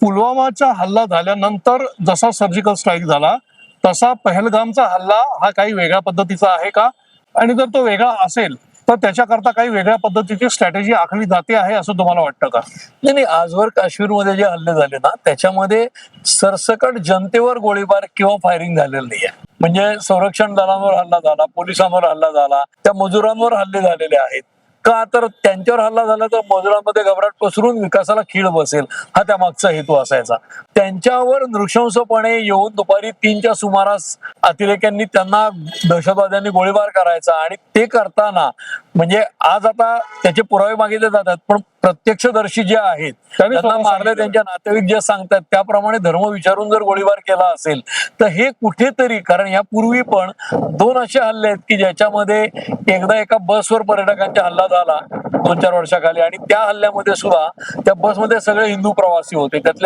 पुलवामाचा हल्ला झाल्यानंतर जसा सर्जिकल स्ट्राईक झाला तसा पहलगामचा हल्ला हा काही वेगळ्या पद्धतीचा आहे का? आणि जर तो वेगळा असेल तर त्याच्याकरता काही वेगळ्या पद्धतीची स्ट्रॅटेजी आखली जाते आहे असं तुम्हाला वाटतं का? नाही नाही आजवर काश्मीरमध्ये जे हल्ले झाले ना त्याच्यामध्ये सरसकट जनतेवर गोळीबार किंवा फायरिंग झालेलं नाहीये. म्हणजे संरक्षण दलांवर हल्ला झाला पोलिसांवर हल्ला झाला त्या मजुरांवर हल्ले झालेले आहेत. का? तर त्यांच्यावर हल्ला झाला तर मजुरांमध्ये घबराट पसरून विकासाला खीळ बसेल. हा त्या मागचा हेतू असायचा. त्यांच्यावर नृशंसपणे येऊन दुपारी तीनच्या सुमारास अतिरेक्यांनी त्यांना दहशतवाद्यांनी गोळीबार करायचा आणि ते करताना म्हणजे आज आता त्याचे पुरावे मागितले जातात पण प्रत्यक्षदर्शी जे आहेत त्यांनी मारले. त्यांच्या नातेवाईक जे सांगतात त्याप्रमाणे धर्म विचारून जर गोळीबार केला असेल तर हे कुठेतरी कारण यापूर्वी पण दोन असे हल्ले आहेत की ज्याच्यामध्ये एकदा एका बसवर पर्यटकांचा हल्ला झाला दोन चार वर्षाखाली आणि त्या हल्ल्यामध्ये सुद्धा त्या बसमध्ये सगळे हिंदू प्रवासी होते त्यातले